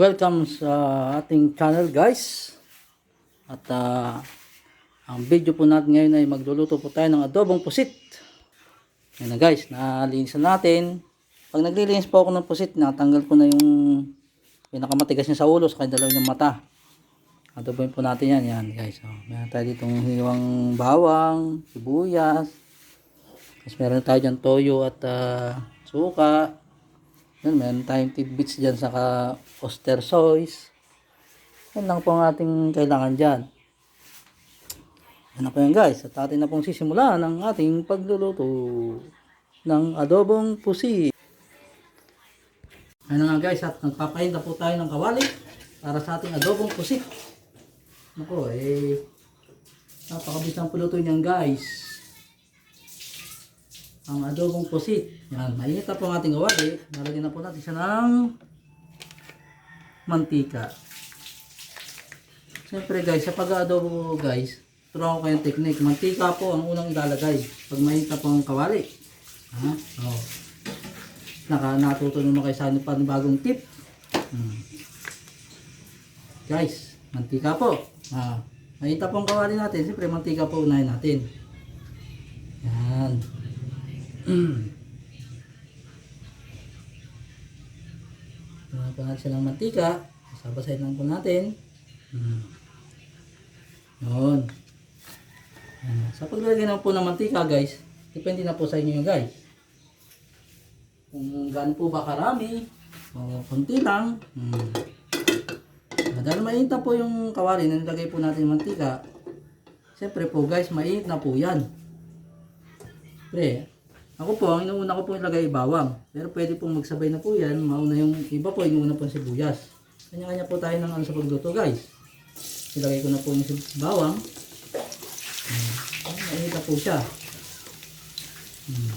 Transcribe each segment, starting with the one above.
Welcome sa ating channel guys. At ah, ang video po natin ngayon ay magluluto po tayo ng adobong pusit. Yan na guys, nalinisan natin. Pag naglilinis po ako ng pusit, natanggal ko na yung pinakamatigas niya sa ulo sa kanya dalawang ng mata. Adobohin po natin yan, yan guys. Oh, meron tayo ditong hiwang bawang, sibuyas. Tapos meron tayo dyan toyo at ah, suka. Yan, meron tayong tidbits dyan saka oyster sauce. Yan lang po ang ating kailangan dyan. Yan na po yan guys. At atin na pong sisimulan ang ating pagluluto ng adobong pusi. Yan na nga guys. At nagpapahinda po tayo ng kawali para sa ating adobong pusit. Ako eh. Napakabisang puluto niyan guys ang adobong pusit. Yan, mainit na po ang ating kawali. Nalagyan na po natin siya ng mantika. Siyempre guys, sa pag-adobo guys, turo ko kayong technique. Mantika po ang unang ilalagay pag mainit na po ang kawali. Ha? Oh. Naka, natuto naman kayo sa ano bagong tip. Hmm. Guys, mantika po. Ah, mainit na po ang kawali natin. Siyempre, mantika po unahin natin. Yan. Mm. Natin siya ng mantika. Sabasahin lang po natin. Mm. Yan. Sa paglalagay naman po ng mantika guys, depende na po sa inyo yun guys. Kung gaano po ba karami, o konti lang. Mm. Ah, Dahil mainit na po yung kawali na nilagay po natin yung mantika, siyempre po guys, mainit na po yan. Pre, ako po, ang inuuna ko po ilagay bawang. Pero pwede pong magsabay na po yan. Mauna yung iba po, inuuna po ang sibuyas. Kanya-kanya po tayo ng ano sa pagluto guys. Ilagay ko na po yung bawang. Mainit na po siya. Hmm.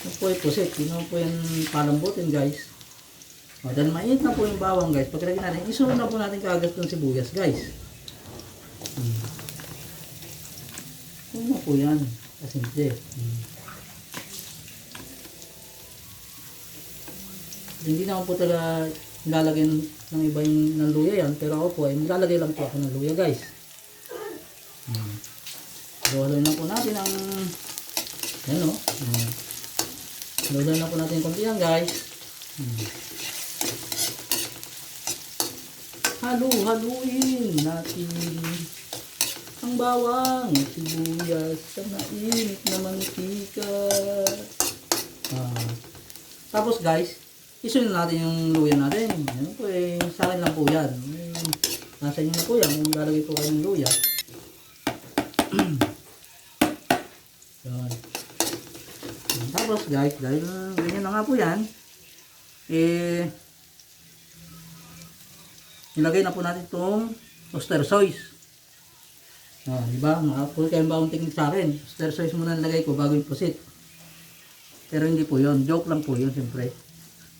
Ito po ay pusit. Naman po yan palambutin guys. O, dahil mainit na po yung bawang guys. Pagkalagay natin, isunod na po natin kaagad ng sibuyas guys. Hmm. Ano po yan? Kasimple. Hmm. Hindi naman po talaga nilalagay ng iba yung ng luya yan. Pero ako po ay nilalagay lang po ako ng luya guys. Hmm. So, haluin lang po natin ang yan o. Hmm. Haluin lang po natin konti yan guys. Hmm. Halu-haluin natin ang bawang, sibuyas, sa mainit na mantika. Ah. Tapos guys, isunod natin yung luya natin. Yan po eh, sa akin lang po yan. Eh, nasa inyo na po yan, kung lalagay po kayo luya. yan. Tapos guys, dahil ganyan na nga po yan, eh, nilagay na po natin itong oyster sauce. Ah, di ba? Makapull kayong bagong technique sa akin. Stir sauce muna nilagay ko bago yung pusit. Pero hindi po yon Joke lang po yun, siyempre.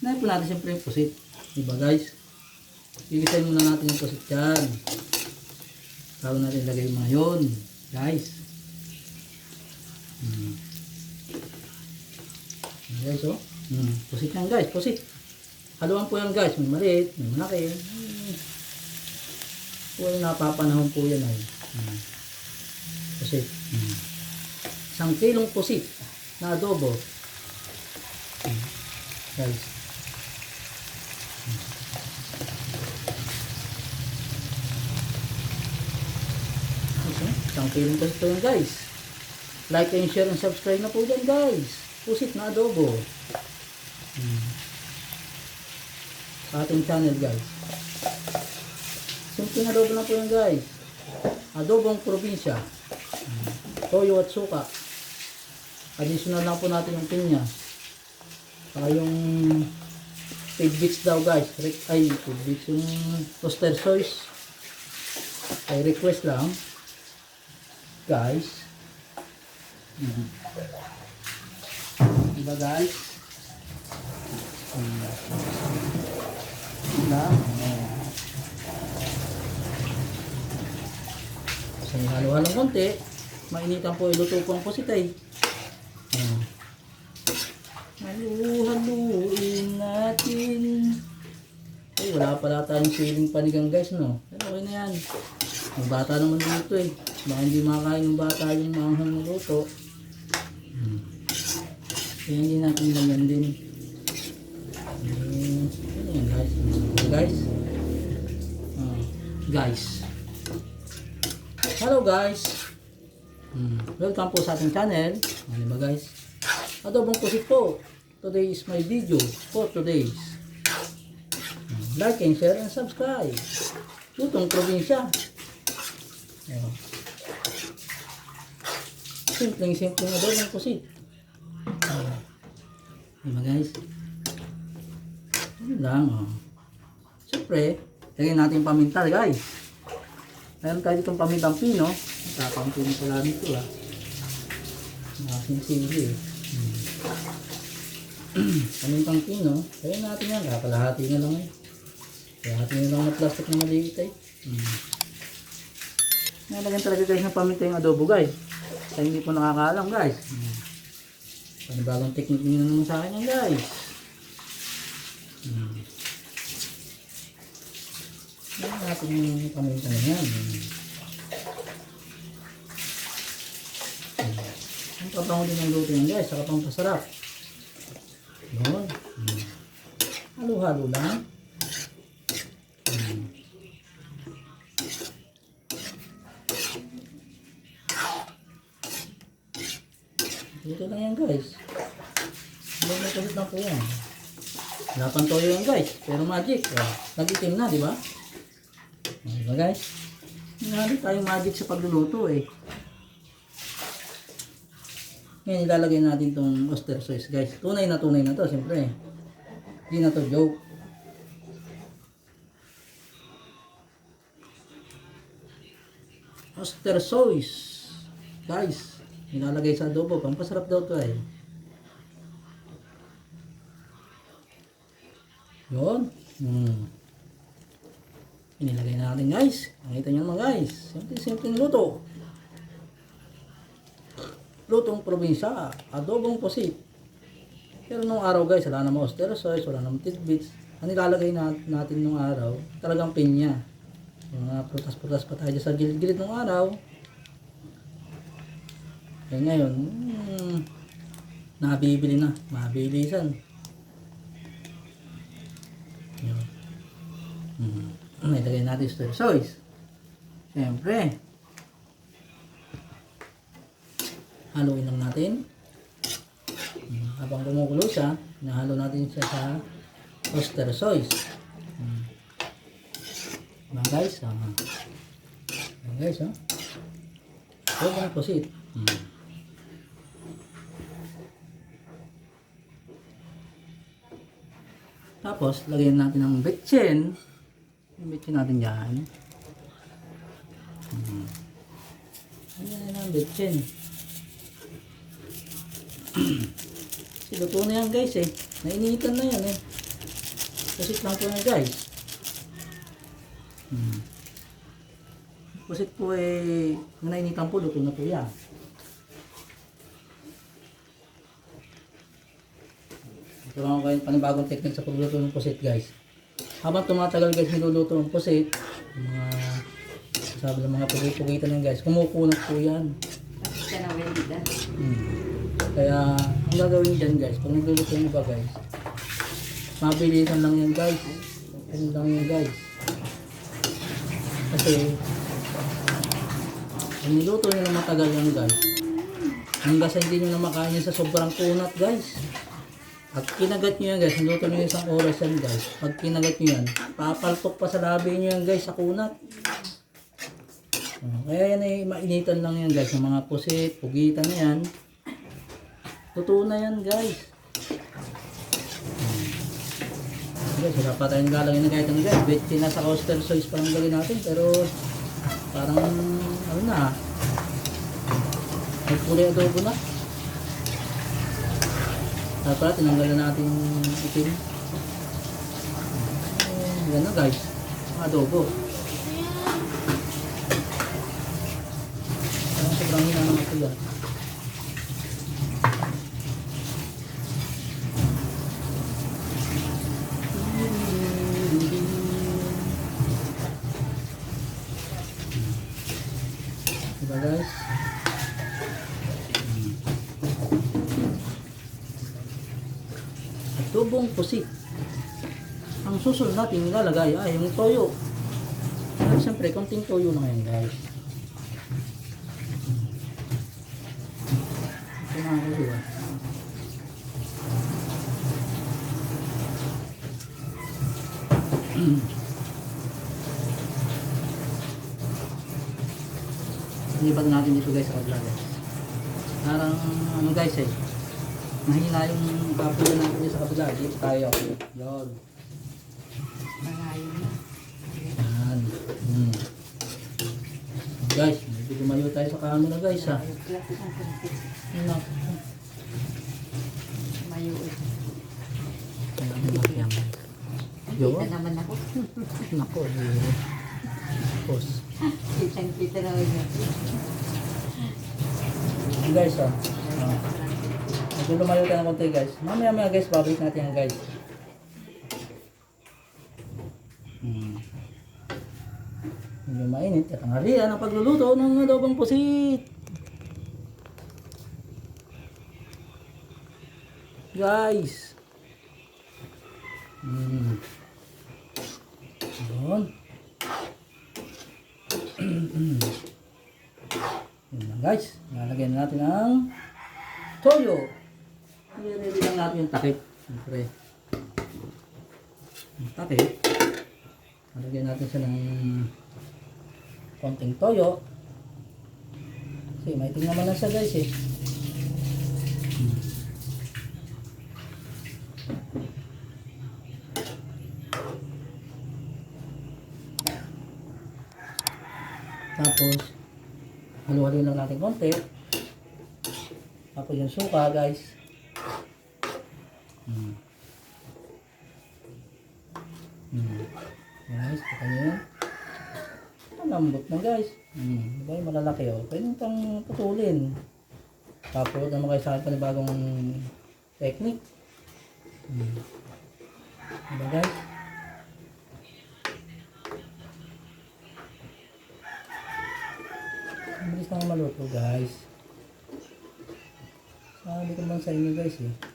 Nahin po natin siyempre yung pusit. Di ba guys? Gigisayin muna natin yung pusit dyan. Bago natin ilagay mga yun. Guys. Hmm. Guys, oh. Hmm. Pusit yan guys, pusit. Haluan po yan guys. May maliit, may malaki. Hmm. Kung napapanahon po yan ay. Hmm. Pusit. Hmm. Isang kilong pusit na adobo. Hmm. Guys. Okay. Isang kilong pusit po yan guys. Like and share and subscribe na po dyan guys. Pusit na adobo. Hmm. Sa ating channel guys. Simpleng adobo na po yan guys. Adobong probinsya. Toyo at suka. Additional lang po natin yung pinya. Saka yung tidbits daw guys. Ay, tidbits yung toaster sauce. Ay, request lang. Guys. Mhm. Diba guys? Diba? Ayan. Kasi halo-halong konti, mainitan po iluto po ang positay. Ayan. Halu-haluin natin Eh, wala pala tayong siling panigang guys, no? Pero okay na yan. Ang bata naman dito eh. Baka hindi makakain ng bata yung manghang na. Hmm. Kaya hindi natin ganyan din. Hmm. Ano yan guys? Hmm. Guys? Ah, guys. Hello guys! Hmm. Welcome po sa ating channel. Ano ba guys? Adobong pusit po. Today is my video for today's. Like and share and subscribe. Lutong probinsya. Ayun. Simpleng simpleng adobong pusit. Ah. Diba guys? Yun lang oh. Siyempre, lagyan natin paminta guys. Meron tayo ditong pamintang pino. Nakapampino pala nito ah. Aking sili eh. Hmm. Pamintang pino. Kaya natin yan. Kakalahati na lang eh. Kalahati na lang na plastic na maliit eh. Hmm. Nalagyan talaga guys ng paminta yung adobo guys. Kaya hindi po nakakaalam guys. Hmm. Panibagong technique nyo na naman sa akin yan guys. Hmm. Yan natin yung paminta na yan. Hmm. Ang kabango din ng luto yan guys, saka pang pasarap. Yun. Halo-halo lang. Dito lang yan guys. Hindi mo kulit lang po yan. Toyo yan guys, pero magic. Oh, Nag-itim na, di ba? Oh, Di ba guys? Hindi tayong magic sa pagluluto eh. Ngayon ilalagay natin tong oyster sauce guys. Tunay na tunay na to siyempre. Hindi na to joke. Oyster sauce. Guys, ilalagay sa adobo. Pampasarap daw to eh. Yun. Hmm. Inilagay natin guys. Nakita nyo naman guys. Simple simple luto. Lutong probinsya. Adobong pusit. Pero nung araw guys, wala namang oyster sauce, wala namang tidbits. Ang nilalagay na, natin nung araw, talagang pinya. Mga prutas-prutas pa tayo sa gilid-gilid ng araw. Kaya ngayon, hmm, nabibili na. Mabilisan. Yun. Mm. Ilagay natin oyster sauce. Siyempre. Haluin lang natin. Mm. Habang kumukulo siya, nahalo natin siya sa oyster sauce. Mm. Mga guys, ah. Mga guys, ah. Sobrang pusit. Mm. Tapos, lagyan natin ng betchen. Betchen natin dyan. Hmm. Lagyan natin ng betchen. Kasi luto na yan guys eh. Nainitan na yan eh. Pusit lang po yan guys. Hmm. Pusit po eh, kung nainitan po, luto na po yan. Ito lang kayo panibagong technique sa pagluluto ng pusit guys. Habang tumatagal guys niluluto ng pusit, mga sabi ng mga pugitan yan guys, kumukunat po yan. Ka na Wendy Hmm. Kaya ang gagawin dyan guys, pag nagluluto yung iba guys, mabilisan lang yan guys. Ano lang yan guys. Kasi, pag niluto nyo ng matagal yan guys, hanggang sa hindi nyo na makain yan sa sobrang kunat guys. Pag kinagat nyo yan guys, niluto nyo isang oras yan guys. Pag kinagat nyo yan, papaltok pa sa labi nyo yan guys sa kunat. Kaya yan ay mainitan lang yan guys. Yung mga pusit, pugitan na yan. Totoo na yan guys. Guys, wala pa tayong lalagyan ng kahit ano guys. Betchin na sa oyster sauce pa lang gawin natin. Pero parang ano na. May kulay adobo na. Pala, tinanggal na natin itim. Na guys. Adobo. Parang sobrang hina ng ito yan. adobong pusit. Ang susunod natin ilalagay ay yung toyo. At siyempre, konting toyo lang yan guys. Ito na ako diba? Inibat natin dito guys sa kabila guys. Parang ano guys eh. Mahina yung kapulan natin sa kabila. Dito tayo. Yun. Malayo na. Yan. Hmm. Guys, medyo lumayo tayo sa camera guys ha. Ayok lang ang konti. Naku. Mayo eh. Yan. Yo. Kita naman ako. Nako. eh. Tapos. Kitang kita na. Yan guys ha. Ah. Medyo lumayo tayo ng konti guys. Mamaya maya guys, babalik natin yan guys. Hmm. Medyo mainit. At ang harian ang pagluluto ng adobong pusit. Guys. Hmm. Doon. Yun lang guys. Lalagyan na natin ang toyo. I-ready lang natin yung takip. Siyempre. Yung takip. Lalagyan natin siya ng konting toyo. Kasi maitim naman na siya guys eh. Tapos, halu-halo lang natin konti. Tapos yung suka, guys. Hmm. Hmm. Guys, kita nyo yan. Ang lambot na, guys. Hmm. Diba yung malalaki, oh. Pwede nyo pang putulin. Tapos, naman kayo sa akin panibagong technique. Hmm. Diba, guys? Ang bilis lang maluto guys. Sabi ko naman sa inyo guys eh.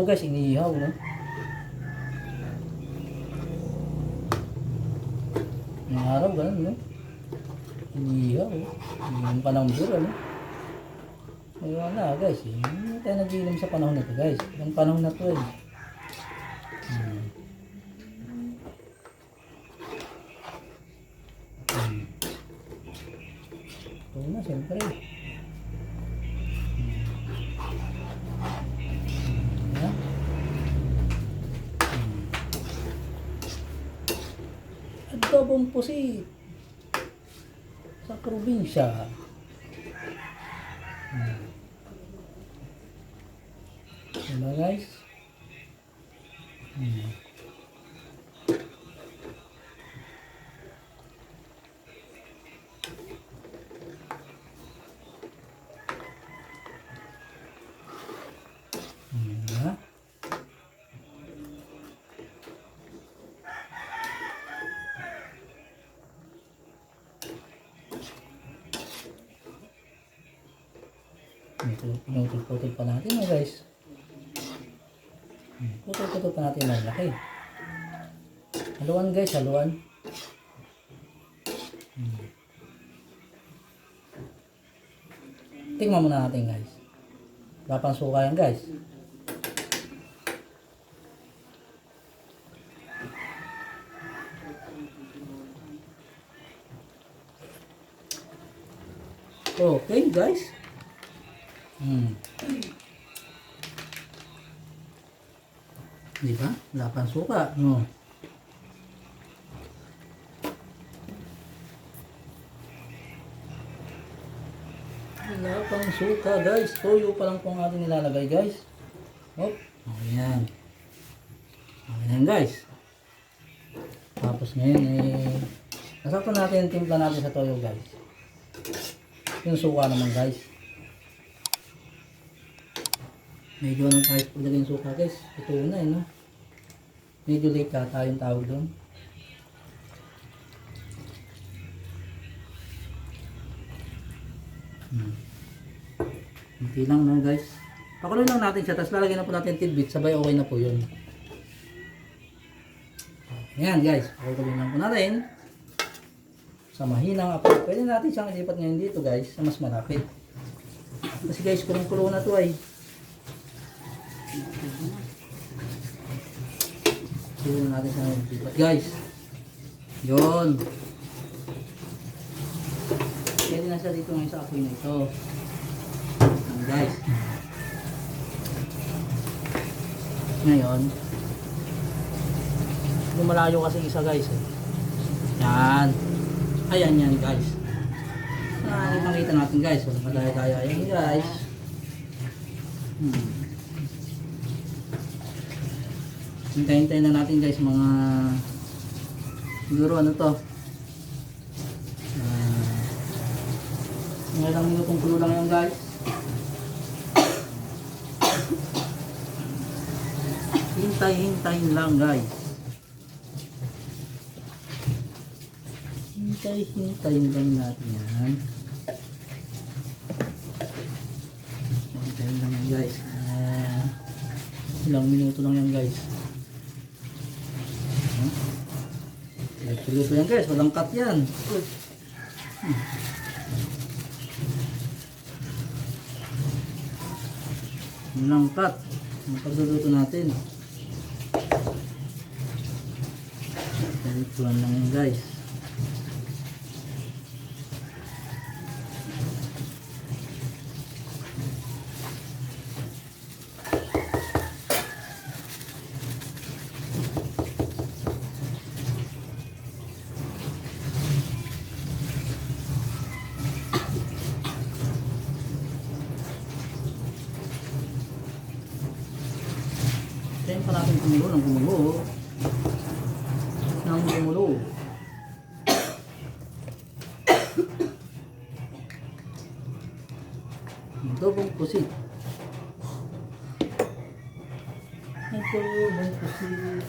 To guys, iniihaw no? Ng araw, ganun, no? Inihaw. Yung panambur, ano? Ay, wala, guys. eh. Hindi tayo nag-iinom sa panahon na to, guys. Yung panahon na to, eh. Hmm. Hmm. Ito na, siyempre. Hmm. Adobong pusit sa probinsya. Diba guys? Hmm. Hmm, diba? Pinutol-putol pa natin oh guys. Putol-putol pa natin ang laki. Haluan guys, haluan. Tingnan muna natin guys. Wala pang suka yan guys. Okay guys. Hmm. Di ba? Wala suka. No. Wala suka guys. Toyo pa lang po ating nilalagay guys. Hop. Ayan. Ayan guys. Tapos ngayon eh. Nasakto natin yung timpla natin sa toyo guys. Yung suka naman guys. Medyo ano tayo paglagay ng suka guys. Ito na eh no. Medyo late yata yung tawag doon. Hmm. Hindi lang no guys. Pakuloy lang natin siya, tapos lalagyan na po natin tidbit, sabay okay na po yun. Ayan guys, pakuloy lang po natin. Sa mahinang apo. Pwede natin siyang ilipat ngayon dito guys, sa mas malapit. Kasi guys, kulong-kulo na to ay. Na natin siyang ilipat guys. Yun. Pwede na siya dito ngayon sa apoy na ito. Ayan guys. Ngayon, lumalayo kasi isa guys. Eh. Yan. Ayan yan guys. Ah, makita natin guys. Tayo tayo. Ayan guys. Hmm. Hintayin-hintayin na natin guys mga siguro ano to? Ah mga ilang minutong kulo lang yan guys. Hintay-hintayin lang guys. Hintay-hintayin lang natin yan. Hintayin lang yan guys. Ah, ilang minuto lang yan guys Luto yan guys, walang cut yan. Hmm. Walang cut. Ang pagluluto natin. Ganituan lang yan guys. Kumulo ng kumulo. Ng kumulo. Dobong pusit. Dobong pusit.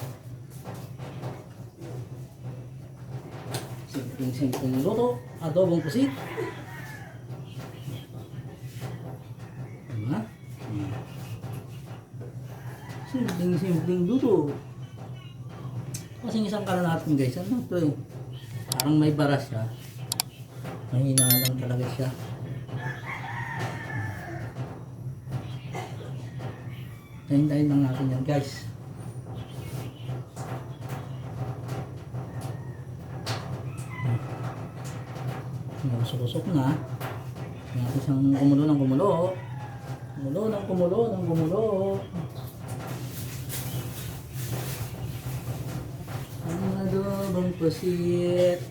Simpleng-simpleng luto. Adobong pusit. Diba? Hmm. Simpleng simpleng luto. Kasi isang kala natin guys, ano to eh. Parang may baras siya. Mahina lang talaga siya. Tayin-tayin lang natin yan guys. Nakusok-usok na. Natin siyang kumulo ng kumulo. Kumulo ng kumulo ng kumulo. Ang adobong pusit.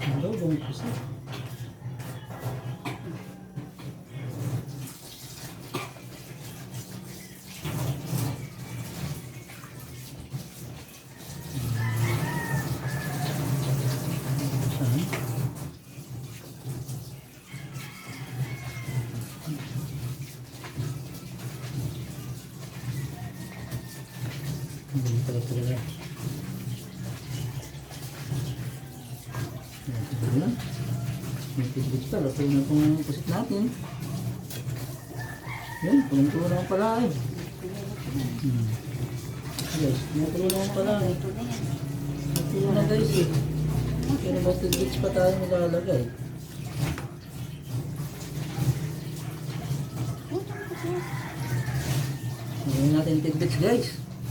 adobong pusit. Pa. Luto na itong pusit natin. Yan, tulong-tulo naman pala eh. Hmm. Guys, tulong naman pala eh. Ito na guys eh. Pero may tidbits pa tayo nilalagay. Ngayon natin tidbits guys.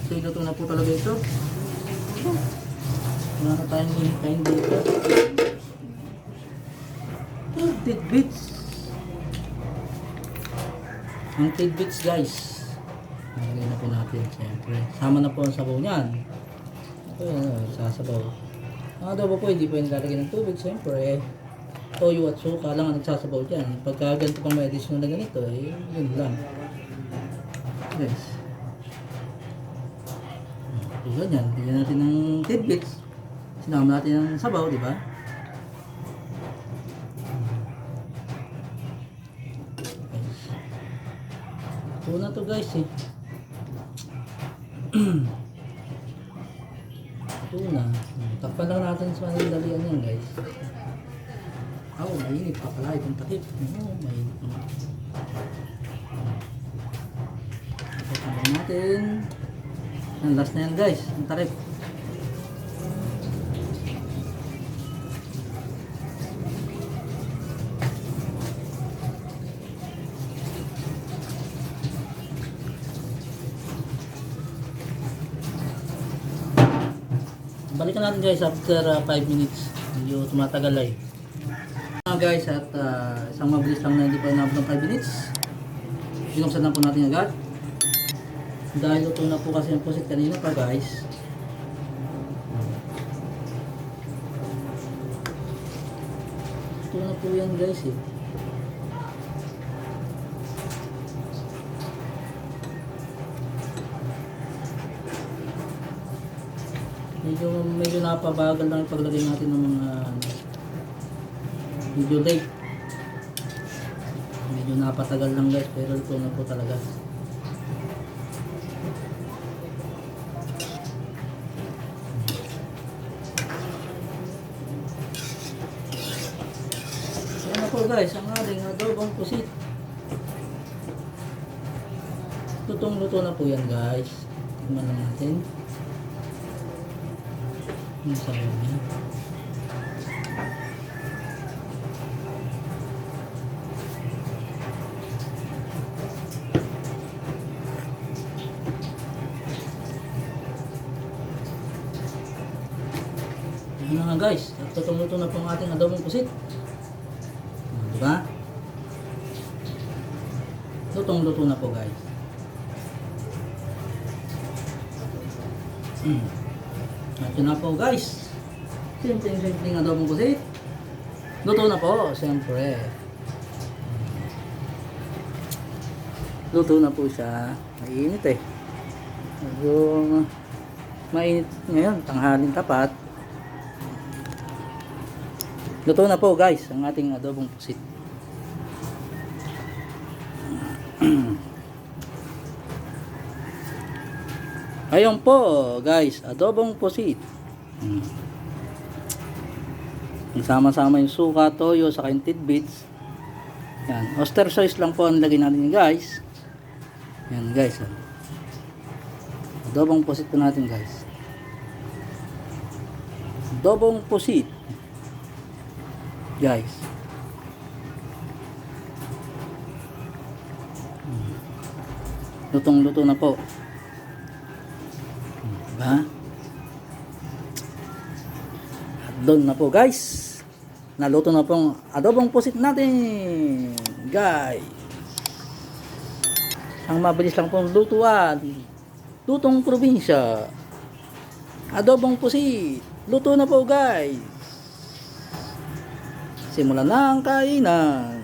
So iluto na po talaga ito. Wala na tayong hintayin dito. Tidbits. Ang tidbits guys. Nalagay na po natin siyempre. Sama na po ang sabaw niyan. Ito ano, sasabaw. Ang adobo po, hindi po yung lalagyan ng tubig siyempre. Toyo at suka lang ang nagsasabaw dyan. Pagka ganito pang may additional na ganito, eh, yun lang. Yes. Tulad yan, bigyan natin ng tidbits. Sinama natin ng sabaw, di ba? Ito na to guys eh. Ito na. Takpan lang natin sa dalian yan guys. Oh, mainit pa pala itong takip. Oo, mainit naman. Lang natin. Yan, last na yan guys. Ang takip. Balikan natin guys after 5 minutes. Medyo tumatagal ay. Mga guys at ah, isang mabilis lang na hindi pa inabot ng 5 minutes. Binuksan na po natin agad. Dahil luto na po kasi yung pusit kanina pa guys. Ito na po yan guys eh. Medyo, medyo napabagal lang yung paglagay natin ng mga ano, medyo late. Medyo napatagal lang guys pero ito na po talaga. Yan na po guys, ang ating adobong pusit. Lutong luto na po yan guys. Tingnan natin. Yung sabaw niya. Yan na nga guys, at tutong-luto na po ang ating adobong pusit. Ah, Diba? Lutong-luto na po guys. Hmm. Yun na po guys. Simpleng simpleng adobong pusit. Luto na po, siyempre. Luto na po siya. Mainit eh. Medyo mainit ngayon, tanghalin tapat. Luto na po guys, ang ating adobong pusit. Ayun po guys, adobong pusit. Hmm. Sama-sama yung suka, toyo, saka yung tidbits. Yan, oyster sauce lang po ang lagay natin guys. Yan guys. ah. Adobong pusit po natin guys. Adobong pusit. Guys. Hmm. Lutong-luto na po. Diba? At doon na po guys. Naluto na pong adobong pusit natin. Guys. Ang mabilis lang pong lutuan. Lutong probinsya. Adobong pusit. Luto na po guys. Simulan na ang kainan.